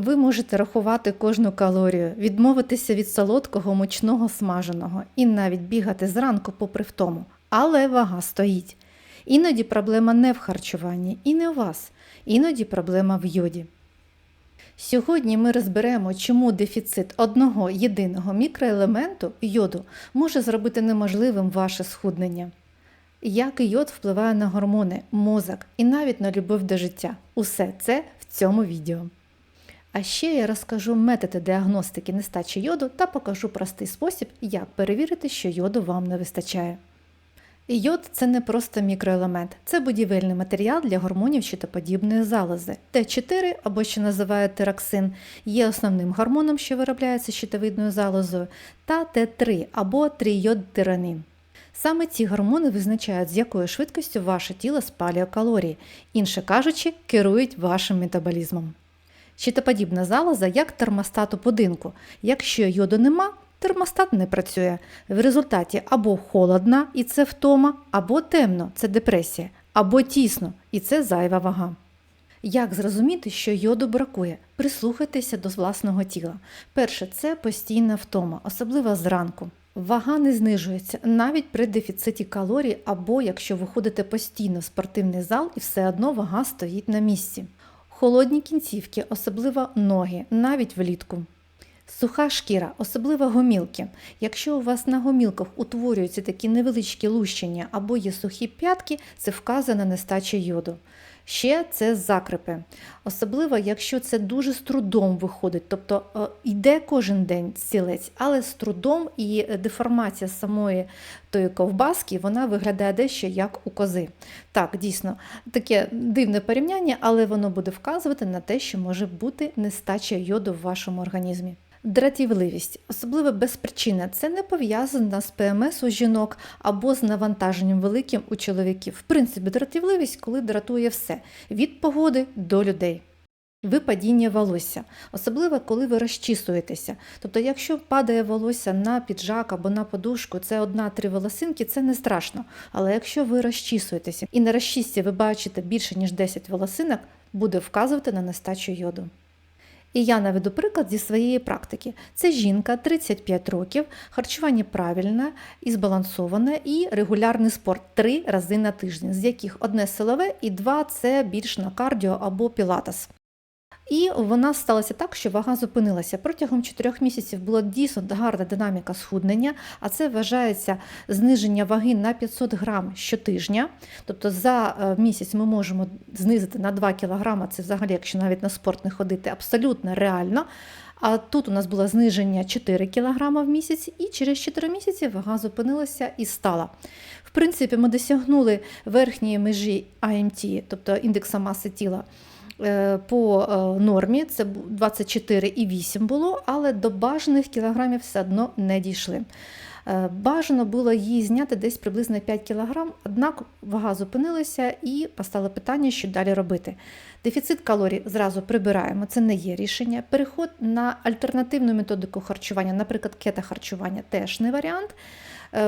Ви можете рахувати кожну калорію, відмовитися від солодкого, мучного, смаженого і навіть бігати зранку попри втому. Але вага стоїть. Іноді проблема не в харчуванні і не у вас, іноді проблема в йоді. Сьогодні ми розберемо, чому дефіцит одного єдиного мікроелементу йоду може зробити неможливим ваше схуднення. Як йод впливає на гормони, мозок і навіть на любов до життя. Усе це в цьому відео. А ще я розкажу методи діагностики нестачі йоду та покажу простий спосіб, як перевірити, що йоду вам не вистачає. Йод це не просто мікроелемент, це будівельний матеріал для гормонів щитоподібної залози. Т4, або ще називають тироксин, є основним гормоном, що виробляється щитовидною залозою, та Т3 або трійодтиранин. Саме ці гормони визначають, з якою швидкістю ваше тіло спалює калорії, інше кажучи, керують вашим метаболізмом. Щитоподібна залоза як термостат у будинку. Якщо йоду нема, термостат не працює. В результаті або холодна і це втома, або темно це депресія, або тісно і це зайва вага. Як зрозуміти, що йоду бракує? Прислухайтеся до власного тіла. Перше, це постійна втома, особливо зранку. Вага не знижується навіть при дефіциті калорій, або якщо ви ходите постійно в спортивний зал і все одно вага стоїть на місці. Холодні кінцівки, особливо ноги, навіть влітку. Суха шкіра, особливо гомілки. Якщо у вас на гомілках утворюються такі невеличкі лущення або є сухі п'ятки, це вказана нестача йоду. Ще це закрипи, особливо якщо це дуже з трудом виходить, тобто е, йде кожен день стілець, але з трудом і деформація самої тої ковбаски вона виглядає дещо як у кози. Так, дійсно, таке дивне порівняння, але воно буде вказувати на те, що може бути нестача йоду в вашому організмі. Дратівливість, особливо без причини, це не пов'язано з ПМС у жінок або з навантаженням великим у чоловіків. В принципі, дратівливість, коли дратує все від погоди до людей. Випадіння волосся, особливо коли ви розчісуєтеся. Тобто, якщо падає волосся на піджак або на подушку, це одна-три волосинки, це не страшно. Але якщо ви розчісуєтеся і на розчісці ви бачите більше ніж 10 волосинок, буде вказувати на нестачу йоду. І я наведу приклад зі своєї практики. Це жінка 35 років, харчування правильне і збалансоване, і регулярний спорт три рази на тиждень, з яких одне силове і два це більш на кардіо або пілатес. І вона сталося так, що вага зупинилася. Протягом 4 місяців була дійсно гарна динаміка схуднення, а це вважається зниження ваги на 500 грам щотижня. Тобто за е, місяць ми можемо знизити на 2 кг, це взагалі, якщо навіть на спорт не ходити, абсолютно реально. А тут у нас було зниження 4 кг в місяць, і через 4 місяці вага зупинилася і стала. В принципі, ми досягнули верхньої межі АМТ, тобто індекса маси тіла. Е, по е, нормі це 24,8 було, але до бажаних кілограмів все одно не дійшли. Е, бажано було її зняти десь приблизно 5 кг, однак вага зупинилася і постало питання, що далі робити. Дефіцит калорій зразу прибираємо, це не є рішення. Переход на альтернативну методику харчування, наприклад, кетохарчування теж не варіант.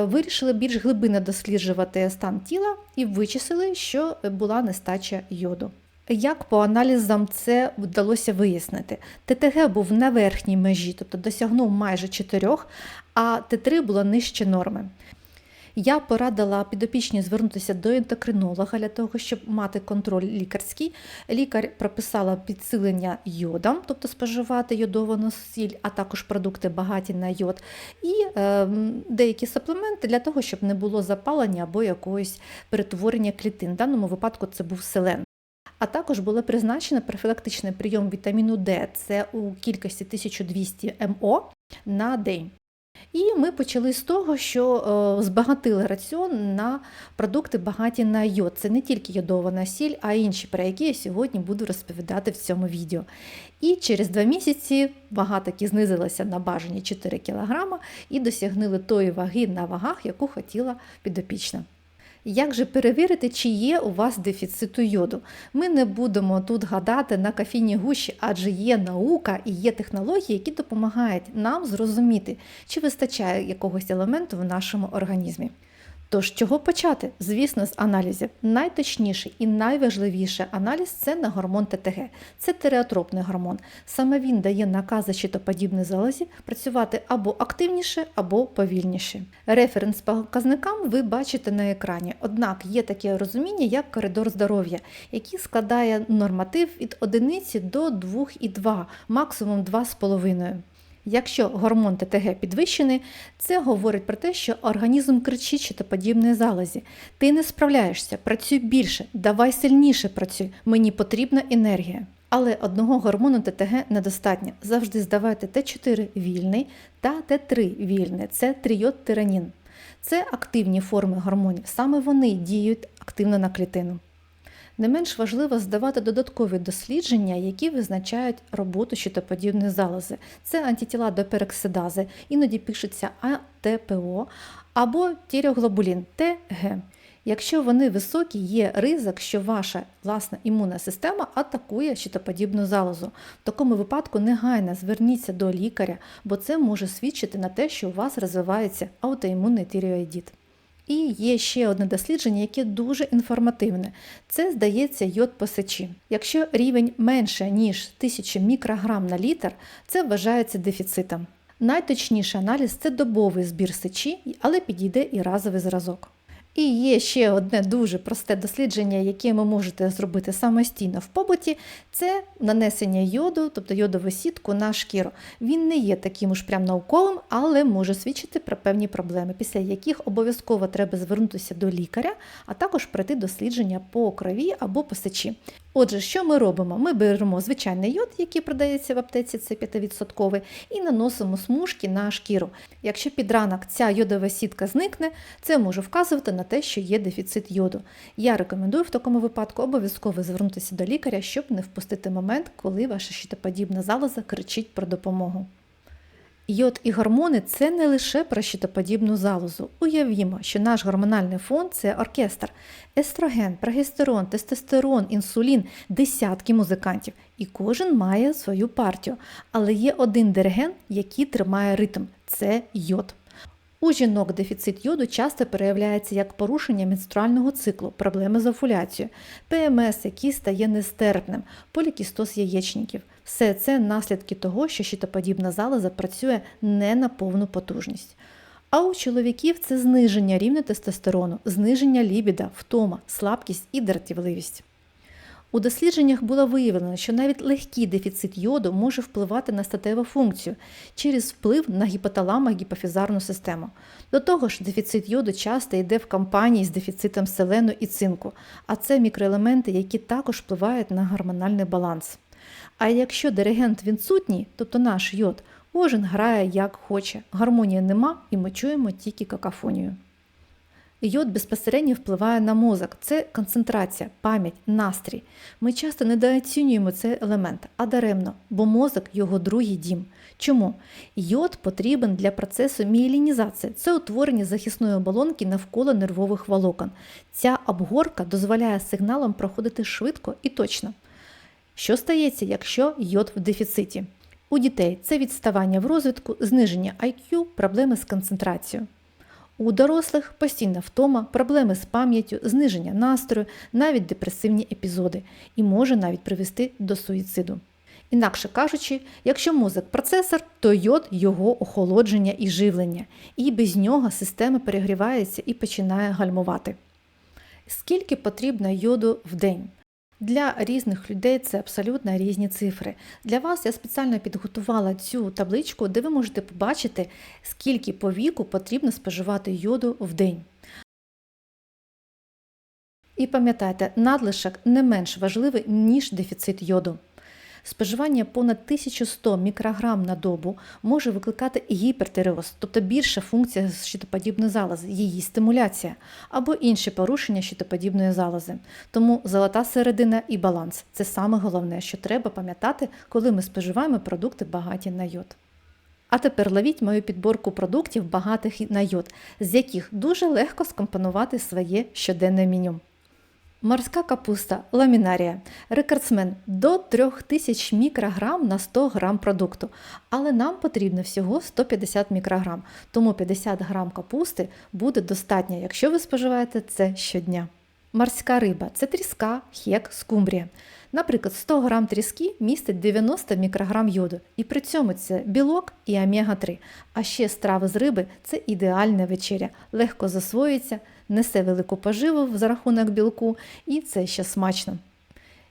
Вирішили більш глибинно досліджувати стан тіла і вичислили, що була нестача йоду. Як по аналізам це вдалося вияснити? ТТГ був на верхній межі, тобто досягнув майже 4, а Т3 було нижче норми. Я порадила підопічні звернутися до ендокринолога для того, щоб мати контроль лікарський. Лікар прописала підсилення йодом, тобто споживати йодовану сіль, а також продукти багаті на йод, і е, деякі суплементи для того, щоб не було запалення або якогось перетворення клітин. В даному випадку це був селен. А також було призначено профілактичний прийом вітаміну Д, це у кількості 1200 МО на день. І ми почали з того, що е, збагатили раціон на продукти багаті на йод. Це не тільки йодована сіль, а й інші, про які я сьогодні буду розповідати в цьому відео. І через два місяці вага таки знизилася на бажані 4 кг і досягнули тої ваги на вагах, яку хотіла підопічна. Як же перевірити, чи є у вас дефіциту йоду? Ми не будемо тут гадати на кафійні гущі, адже є наука і є технології, які допомагають нам зрозуміти, чи вистачає якогось елементу в нашому організмі. Тож, чого почати? Звісно, з аналізів. Найточніший і найважливіший аналіз це на гормон ТТГ. Це тиреотропний гормон. Саме він дає накази щитоподібній залозі працювати або активніше, або повільніше. Референс по показникам ви бачите на екрані. Однак є таке розуміння, як коридор здоров'я, який складає норматив від 1 до 2,2, максимум 2,5. Якщо гормон ТТГ підвищений, це говорить про те, що організм кричить щитоподібної залозі. Ти не справляєшся, працюй більше, давай сильніше працюй, мені потрібна енергія. Але одного гормону ТТГ недостатньо. Завжди здавайте Т4 вільний та Т3 вільний це тріодтиранін. Це активні форми гормонів, саме вони діють активно на клітину. Не менш важливо здавати додаткові дослідження, які визначають роботу щитоподібної залози. Це антитіла до пероксидази, іноді пишеться АТПО або тіріоглобулін ТГ. Якщо вони високі, є ризик, що ваша власна імунна система атакує щитоподібну залозу. В такому випадку негайно зверніться до лікаря, бо це може свідчити на те, що у вас розвивається аутоімунний тіріоїдіт. І є ще одне дослідження, яке дуже інформативне. Це, здається, йод по сечі. Якщо рівень менше, ніж 1000 мікрограм на літр, це вважається дефіцитом. Найточніший аналіз це добовий збір сечі, але підійде і разовий зразок. І є ще одне дуже просте дослідження, яке ви можете зробити самостійно в побуті, це нанесення йоду, тобто йодову сітку на шкіру. Він не є таким уж прям науковим, але може свідчити про певні проблеми, після яких обов'язково треба звернутися до лікаря, а також пройти дослідження по крові або по сечі. Отже, що ми робимо? Ми беремо звичайний йод, який продається в аптеці, це 5%, і наносимо смужки на шкіру. Якщо під ранок ця йодова сітка зникне, це може вказувати на те, що є дефіцит йоду. Я рекомендую в такому випадку обов'язково звернутися до лікаря, щоб не впустити момент, коли ваша щитоподібна залоза кричить про допомогу. Йод і гормони це не лише про щитоподібну залозу. Уявімо, що наш гормональний фон це оркестр. Естроген, прогестерон, тестостерон, інсулін десятки музикантів, і кожен має свою партію. Але є один диригент, який тримає ритм це йод. У жінок дефіцит йоду часто проявляється як порушення менструального циклу, проблеми з овуляцією, ПМС, який стає нестерпним, полікістоз яєчників. Все це наслідки того, що щитоподібна залоза працює не на повну потужність. А у чоловіків це зниження рівня тестостерону, зниження лібіда, втома, слабкість і дратівливість. У дослідженнях було виявлено, що навіть легкий дефіцит йоду може впливати на статеву функцію через вплив на гіпоталамо-гіпофізарну систему. До того ж, дефіцит йоду часто йде в компанії з дефіцитом селену і цинку, а це мікроелементи, які також впливають на гормональний баланс. А якщо диригент відсутній, тобто наш йод, кожен грає як хоче, гармонії нема і ми чуємо тільки какафонію. Йод безпосередньо впливає на мозок. Це концентрація, пам'ять, настрій. Ми часто недооцінюємо цей елемент, а даремно, бо мозок його другий дім. Чому? Йод потрібен для процесу мієлінізації. Це утворення захисної оболонки навколо нервових волокон. Ця обгорка дозволяє сигналам проходити швидко і точно. Що стається, якщо йод в дефіциті? У дітей це відставання в розвитку, зниження IQ, проблеми з концентрацією. У дорослих постійна втома, проблеми з пам'яттю, зниження настрою, навіть депресивні епізоди і може навіть привести до суїциду. Інакше кажучи, якщо мозок процесор, то йод його охолодження і живлення, і без нього система перегрівається і починає гальмувати. Скільки потрібно йоду в день? Для різних людей це абсолютно різні цифри. Для вас я спеціально підготувала цю табличку, де ви можете побачити, скільки по віку потрібно споживати йоду в день. І пам'ятайте, надлишок не менш важливий, ніж дефіцит йоду. Споживання понад 1100 мікрограм на добу може викликати гіпертиреоз, тобто більша функція щитоподібної залози, її стимуляція, або інші порушення щитоподібної залози. Тому золота середина і баланс це саме головне, що треба пам'ятати, коли ми споживаємо продукти багаті на йод. А тепер ловіть мою підборку продуктів багатих на йод, з яких дуже легко скомпонувати своє щоденне меню. Морська капуста ламінарія. Рекордсмен до 3000 мікрограм на 100 грам продукту. Але нам потрібно всього 150 мікрограм, тому 50 грам капусти буде достатньо, якщо ви споживаєте це щодня. Морська риба це тріска, хек, скумбрія. Наприклад, 100 грам тріски містить 90 мікрограм йоду, і при цьому це білок і омега-3. А ще страви з риби це ідеальна вечеря, легко засвоюється, несе велику поживу за рахунок білку, і це ще смачно.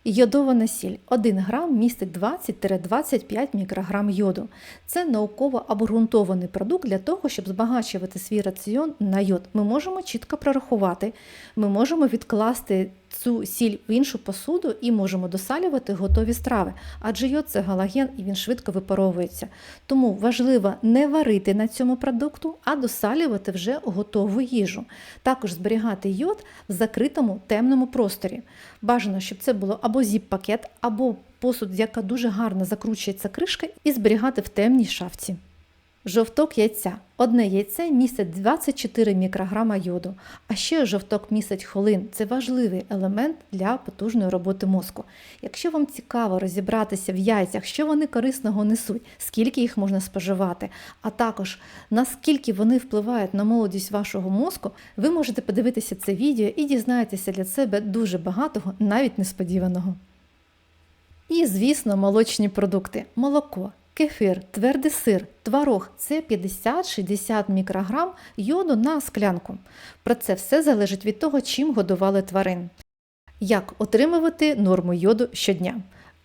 Йодована сіль 1 грам містить 20-25 мікрограм йоду. Це науково обґрунтований продукт для того, щоб збагачувати свій раціон на йод. Ми можемо чітко прорахувати, ми можемо відкласти цю сіль в іншу посуду і можемо досалювати готові страви, адже йод це галаген і він швидко випаровується. Тому важливо не варити на цьому продукту, а досалювати вже готову їжу. Також зберігати йод в закритому темному просторі. Бажано, щоб це було або зіп-пакет, або посуд, яка дуже гарно закручується кришка, і зберігати в темній шафці. Жовток яйця. Одне яйце містить 24 мікрограма йоду, а ще жовток містить холин. Це важливий елемент для потужної роботи мозку. Якщо вам цікаво розібратися в яйцях, що вони корисного несуть, скільки їх можна споживати, а також наскільки вони впливають на молодість вашого мозку, ви можете подивитися це відео і дізнаєтеся для себе дуже багатого, навіть несподіваного. І, звісно, молочні продукти: молоко, кефір, твердий сир, творог це 50-60 мікрограм йоду на склянку. Про це все залежить від того, чим годували тварин. Як отримувати норму йоду щодня?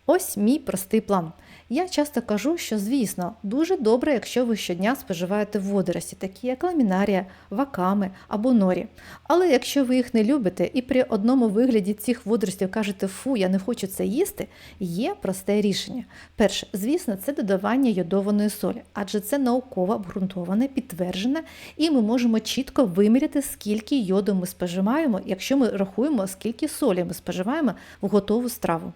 Ось мій простий план. Я часто кажу, що, звісно, дуже добре, якщо ви щодня споживаєте водорості, такі як ламінарія, ваками або норі. Але якщо ви їх не любите і при одному вигляді цих водоростів кажете фу, я не хочу це їсти, є просте рішення. Перше, звісно, це додавання йодованої солі, адже це науково обґрунтоване, підтверджене, і ми можемо чітко виміряти, скільки йоду ми споживаємо, якщо ми рахуємо, скільки солі ми споживаємо в готову страву.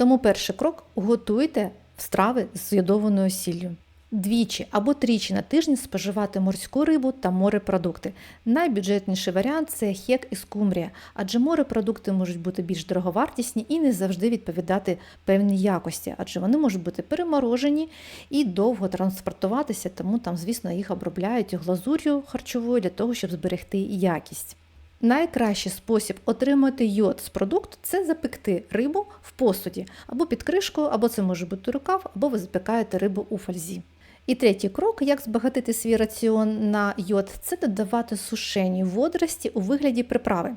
Тому перший крок готуйте страви з йодованою сіллю. Двічі або тричі на тиждень споживати морську рибу та морепродукти. Найбюджетніший варіант це хек і скумбрія, адже морепродукти можуть бути більш дороговартісні і не завжди відповідати певній якості, адже вони можуть бути переморожені і довго транспортуватися, тому там, звісно, їх обробляють глазур'ю харчовою для того, щоб зберегти якість. Найкращий спосіб отримати йод з продукту це запекти рибу в посуді або під кришкою, або це може бути рукав, або ви запікаєте рибу у фользі. І третій крок, як збагатити свій раціон на йод, це додавати сушені водорості у вигляді приправи.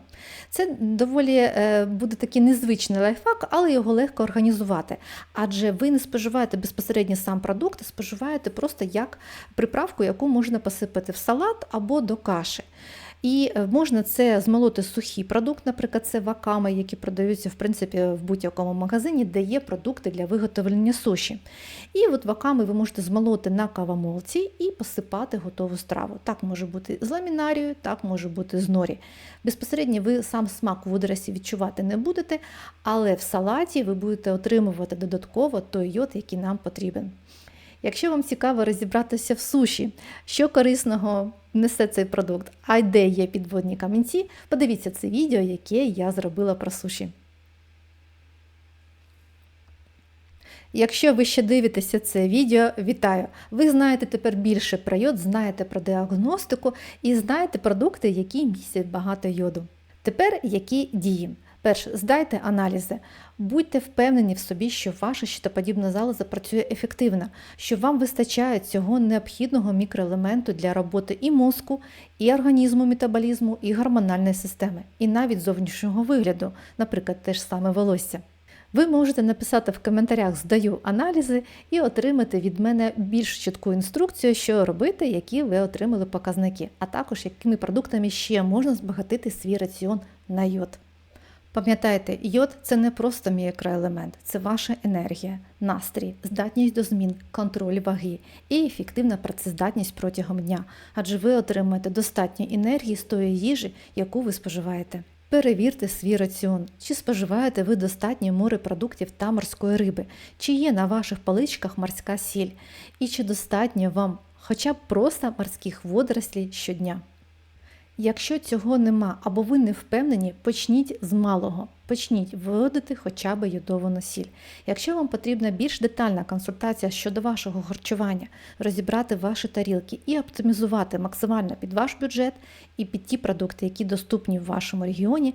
Це доволі е, буде такий незвичний лайфхак, але його легко організувати. Адже ви не споживаєте безпосередньо сам продукт, а споживаєте просто як приправку, яку можна посипати в салат або до каші. І е, можна це змолоти сухий продукт, наприклад, це ваками, які продаються в принципі в будь-якому магазині, де є продукти для виготовлення суші. І от ваками ви можете змолоти на кавомолці і посипати готову страву. Так може бути з ламінарією, так може бути з норі. Безпосередньо ви сам смак водорості відчувати не будете, але в салаті ви будете отримувати додатково той йод, який нам потрібен. Якщо вам цікаво розібратися в суші, що корисного несе цей продукт, а де є підводні камінці, подивіться це відео, яке я зробила про суші. Якщо ви ще дивитеся це відео, вітаю! Ви знаєте тепер більше про йод, знаєте про діагностику і знаєте продукти, які містять багато йоду. Тепер які дії? Перше, здайте аналізи, будьте впевнені в собі, що ваша щитоподібна залоза працює ефективно, що вам вистачає цього необхідного мікроелементу для роботи і мозку, і організму, метаболізму, і гормональної системи, і навіть зовнішнього вигляду, наприклад, те ж саме волосся. Ви можете написати в коментарях Здаю аналізи і отримати від мене більш чітку інструкцію, що робити, які ви отримали показники, а також якими продуктами ще можна збагатити свій раціон на йод. Пам'ятайте, йод це не просто мікроелемент, це ваша енергія, настрій, здатність до змін, контроль ваги і ефективна працездатність протягом дня, адже ви отримуєте достатньо енергії з тої їжі, яку ви споживаєте. Перевірте свій раціон, чи споживаєте ви достатньо морепродуктів та морської риби, чи є на ваших паличках морська сіль, і чи достатньо вам хоча б просто морських водорослей щодня. Якщо цього нема або ви не впевнені, почніть з малого. Почніть вводити хоча б йодовану сіль. Якщо вам потрібна більш детальна консультація щодо вашого харчування, розібрати ваші тарілки і оптимізувати максимально під ваш бюджет і під ті продукти, які доступні в вашому регіоні,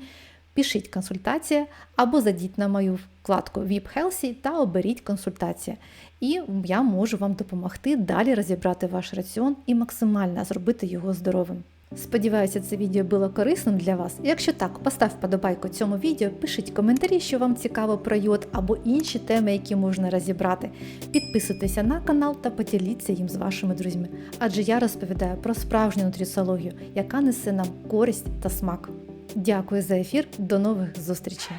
пишіть консультація або зайдіть на мою вкладку VIP Healthy та оберіть консультація. І я можу вам допомогти далі розібрати ваш раціон і максимально зробити його здоровим. Сподіваюся, це відео було корисним для вас. Якщо так, постав подобайку цьому відео, пишіть коментарі, що вам цікаво про йод або інші теми, які можна розібрати. Підписуйтеся на канал та поділіться їм з вашими друзями, адже я розповідаю про справжню нутріціологію, яка несе нам користь та смак. Дякую за ефір, до нових зустрічей!